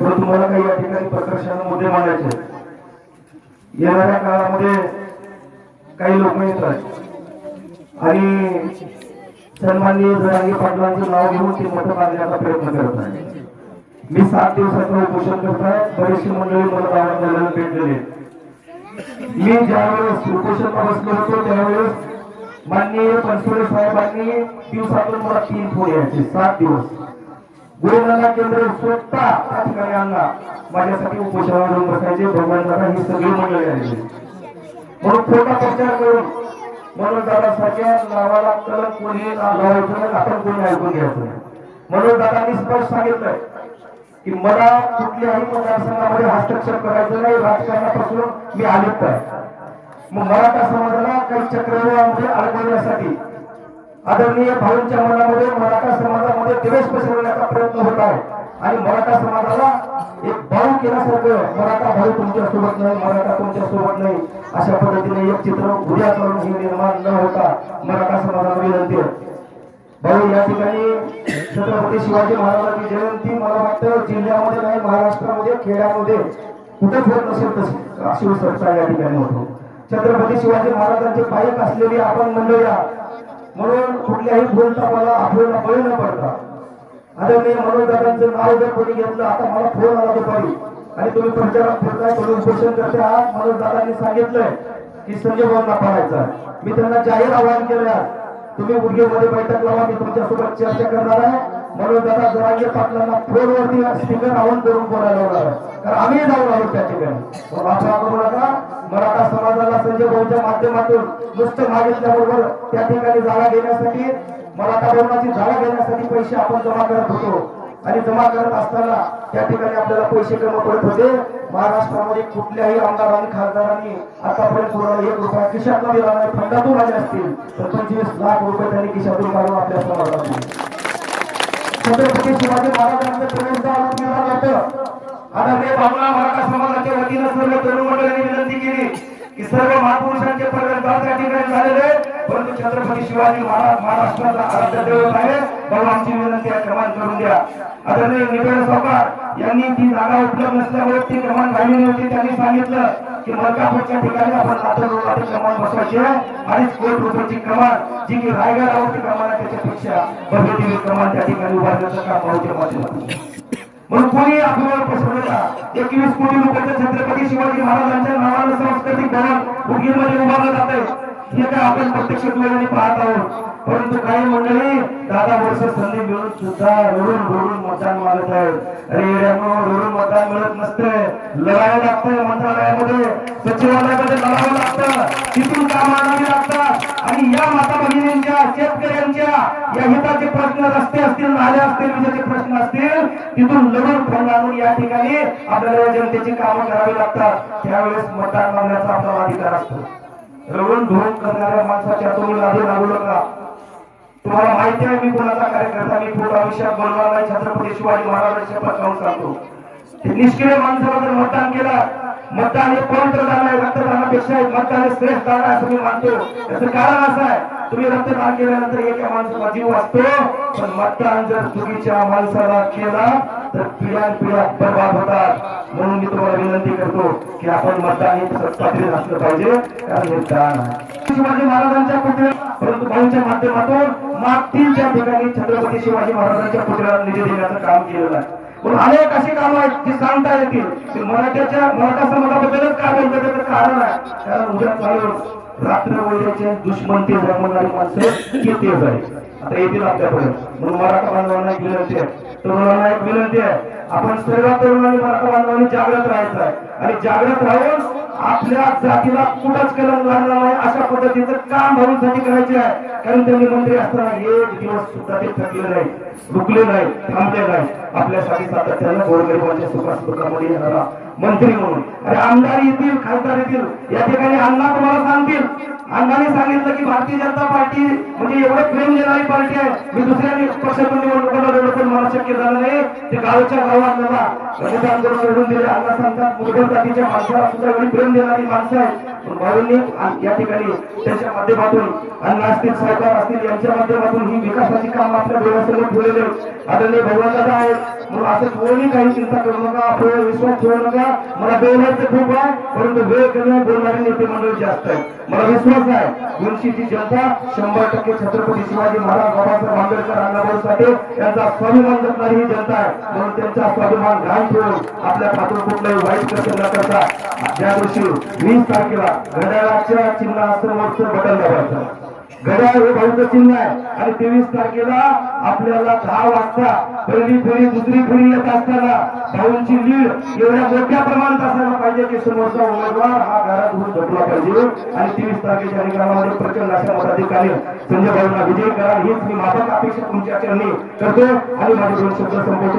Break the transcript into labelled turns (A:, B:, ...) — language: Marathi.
A: परंतु मला काही या ठिकाणी प्रकर्षाने मुद्दे मांडायचे येणाऱ्या काळामध्ये काही लोक येतात. आणि सन्माननीय जरांगी पाटलांचं नाव घेऊन ते मतं बांधण्याचा प्रयत्न करत आहे मी सात दिवसाचं उपोषण करत आहे. बरीचशी मंडळी मला गावांना भेटलेली मी ज्यावेळेस उपोषण बसलो होतो त्यावेळेस माननीय पनसोडे साहेबांनी दिवसातून मला तीन फोन यायचे सात दिवस. गुरुनानक केंद्र स्वतः त्या ठिकाणी आणला माझ्यासाठी उपोषणावर येऊन बसायचे. भगवान दादा ही सगळी मंडळी आलेली म्हणून खोटा प्रचार करून म्हणून दादासारख्या नावाला कलम कोणी लावायचं नाही आपण कोणी ऐकून घ्यायचं नाही. म्हणून दादांनी स्पष्ट सांगितलंय की मला कुठल्याही मतदारसंघामध्ये हस्तक्षेप करायचं नाही राजकारणापासून मी आलिप्त आहे मग मराठा समाजाला काही चक्रव्यूहामध्ये अडकवण्यासाठी आदरणीय भाऊंच्या मनामध्ये मराठा समाजामध्ये द्वेष पसरवण्याचा प्रयत्न होत आहे. आणि मराठा समाजाला एक भाऊ केल्यासारखं मराठा भाऊ तुमच्यासोबत नाही मराठा तुमच्यासोबत नाही अशा पद्धतीने एक चित्र उद्या करून हे निर्माण न होता मराठा समाजाला विनंती आहे. भाऊ या ठिकाणी छत्रपती शिवाजी महाराजांची जयंती मला वाटतं जिल्ह्यामध्ये नाही महाराष्ट्रामध्ये खेड्यामध्ये कुठेच होत नसेल तशी. अशी उत्सवता या ठिकाणी होतो. छत्रपती शिवाजी महाराजांचे पायक असलेली आपण मंडळी आहात. म्हणून कुठल्याही फोनचा मला आपल्याला बळी न पडता. मी मनोरदातांचं नाव जर कोणी घेतलं आता मला फोन आला दुपारी. आणि तुम्ही प्रचारात फिरताय तुम्ही उपोषण करते आहात मनोजदादांनी सांगितलंय की संजय भाऊंना पाहायचा मी त्यांना जाहीर आवाहन केलं तुम्ही गुडघेमध्ये बैठक लावा मी तुमच्यासोबत चर्चा करणार आहे. म्हणून दादा जरांगे पाटलांना फोनवरती स्पीकर आवाहन करून बोलायला होणार तर आम्ही जाऊन आहोत त्या ठिकाणी. मग करू नका मराठा समाजाला संजय भाऊच्या माध्यमातून नुसतं मागितल्याबरोबर त्या ठिकाणी जागा घेण्यासाठी मराठा भवनाची जागा घेण्यासाठी पैसे आपण जमा करत होतो. आणि जमा करत असताना त्या ठिकाणी आपल्याला पैसे कमी पडत होते. महाराष्ट्रामध्ये कुठल्याही आमदारांनी खासदारांनी आतापर्यंत कोणाला एक रुपया खिशातला दिला नाही. फंडातून आले असतील तर पंचवीस लाख रुपये त्यांनी खिशातून मारून आपल्या समाजाला छत्रपती शिवाजी महाराजांचं प्रवेशद्वार मिळालं होतं. आता ते भावना मराठा समाजाच्या वतीनं सर्व तरुण मंडळांनी विनंती केली. की सर्व महापुरुषांचे प्रवेशद्वार त्या ठिकाणी झालेले परंतु छत्रपती शिवाजी महाराज महाराष्ट्राचा आराध्य दैवत आहे. भगवानची विनंती आहे क्रमांक करून द्या. आदरणीय निवेदन सावकार यांनी ती जागा उपलब्ध नसल्यामुळे ती क्रमांक राहिली होती त्यांनी सांगितलं की मलकापूरच्या ठिकाणी आपण लातूर रोडला क्रमांक बसवायचे. आणि कोट रुपयाची क्रमांक जी की रायगडावरती कमान आहे त्याच्यापेक्षा भव्य दिव्य कमान त्या ठिकाणी उभारण्याचं काम भाऊच्या माध्यमातून. म्हणून कोणी आपल्याला पसरवला एकवीस कोटी रुपयाचं छत्रपती शिवाजी महाराजांच्या नावानं सांस्कृतिक भवन उगीमध्ये उभारलं जात आहे. हे काय आपण प्रत्यक्ष डोळ्याने पाहत आहोत. परंतु काही मंडळी दादा वर्ष संधी मिळून सुद्धा रडून रडून मतदान मागत आहेत. अरे येड्यानो, रडून मतदान मिळत नसते लढावं लागतंय मंत्रालयामध्ये. सचिवालयामध्ये लढावं लागतं. तिथून काम आणावी लागतात आणि या माता भगिनींच्या शेतकऱ्यांच्या या हिताचे प्रश्न रस्ते असतील नाले असतील विजेचे प्रश्न असतील तिथून लढून फंड आणून या ठिकाणी आपल्याला जनतेची कामं करावी लागतात. त्यावेळेस मतदान मागण्याचा आपला अधिकार असतो. रवण धुवून करणाऱ्या माणसाच्या तुम्ही लाभे लागू नका. तुम्हाला माहिती आहे मी कोणाचा कार्यकर्ता मी पूर्ण विषयात बोलणार नाही छत्रपती शिवाजी महाराजांच्या शपथ सांगतो निष्क्रिय माणसाला जर मतदान केलं मतदान हे पवित्र दान आहे? रक्तदानापेक्षा मतदान हे श्रेष्ठ दान आहे असं मी मानतो. त्याचं कारण असं आहे तुम्ही रक्तदान केल्यानंतर एका माणसाला जीव असतो पण मतदान जर चुकीच्या माणसाला केला तर पिढ्यान पिढ्या बर्बाद होतात. म्हणून मी तुम्हाला विनंती करतो की आपण मतदान हे सत्तात्रित असलं पाहिजे कारण हे दान आहे. शिवाजी महाराजांच्या पुतळ्या परंतु भाऊच्या माध्यमातून मागतील ठिकाणी छत्रपती शिवाजी महाराजांच्या पुतळ्याला निधी देण्याचं काम केलेलं आहे. म्हणून अनेक अशी कामं आहेत जी सांगता येतील मराठ्याच्या मराठा समाजाबद्दलच काय बोलतात कारण आहे. कारण उद्या चालू रात्र वैद्याचे दुश्मन ते जन्मणारी माणसं हे तेज आहे आता येतील आपल्यापर्यंत. म्हणून मराठा बांधवांना एक विनंती आहे. तरुणांना एक विनंती आहे. आपण सर्व तरुणांनी मराठा बांधवांनी जागृत राहायचं आहे. आणि जागृत राहून आपल्या जातीला कुठंच कलम लागणार नाही. अशा पद्धतीचं काम भरूनसाठी करायचे आहे. कारण त्यांनी मंत्री असताना एक दिवस सुद्धा ते थकले नाही रुकले नाही थांबले नाही. आपल्यासाठी सातत्यानं गोरगरिबांच्या सुखासुखामध्ये येणारा मंत्री म्हणून. अरे आमदार येतील खासदार येतील. या ठिकाणी अण्णा तुम्हाला सांगतील. अण्णाने सांगितलं की भारतीय जनता पार्टी म्हणजे एवढं प्रेम देणारी पार्टी आहे. मी दुसऱ्या पक्षातून निवडणुकाला लढलो पण शक्य झालं नाही. ते गावच्या दिले. सांगतात मुघल जातीच्या माणसाला सुद्धा प्रेम देणारी माणसं आहेत. भाऊंनी या ठिकाणी त्याच्या माध्यमातून सरकार असतील यांच्या माध्यमातून ही विकासाची काम आपल्या डोळ्यासमोर ठेवलेले आदरणीय भगवंताचा म्हणून असं कोणी काही चिंता करू नका विश्वास ठेवू नका. मला बोलायचं खूप आहे परंतु वेळ कमी बोलणारे नेते जास्त मला विश्वास आहे जनता शंभर टक्के छत्रपती शिवाजी महाराज बाबासाहेब आंबेडकर अण्णाभाऊ साठे यांचा स्वाभिमान जपणारी ही जनता आहे. म्हणून त्यांचा स्वाभिमान घाण ठेवून आपल्या पासून कुठलाही वाईट कसं न करता. ज्या दिवशी वीस तारखेला घड्याळाच्या चिन्हासमोरचं बटन पाहिजे घड्याळ हे भाऊचं चिन्ह आहे. आणि तेवीस तारखेला आपल्याला दहा वाजता पहिली फेरी दुसरी फेरी येत असताना भाऊंची लीड एवढ्या मोठ्या प्रमाणात असायला पाहिजे की समोरचा उमेदवार हा घरात होऊन झोपला पाहिजे. आणि तेवीस तारखेच्या निकालामध्ये प्रचंड अशा मताधिकारी संजय भाऊंना विजयी करा. हीच मी माफक अपेक्षा तुमच्या करतो. आणि माझे दोन शब्द संपवतो.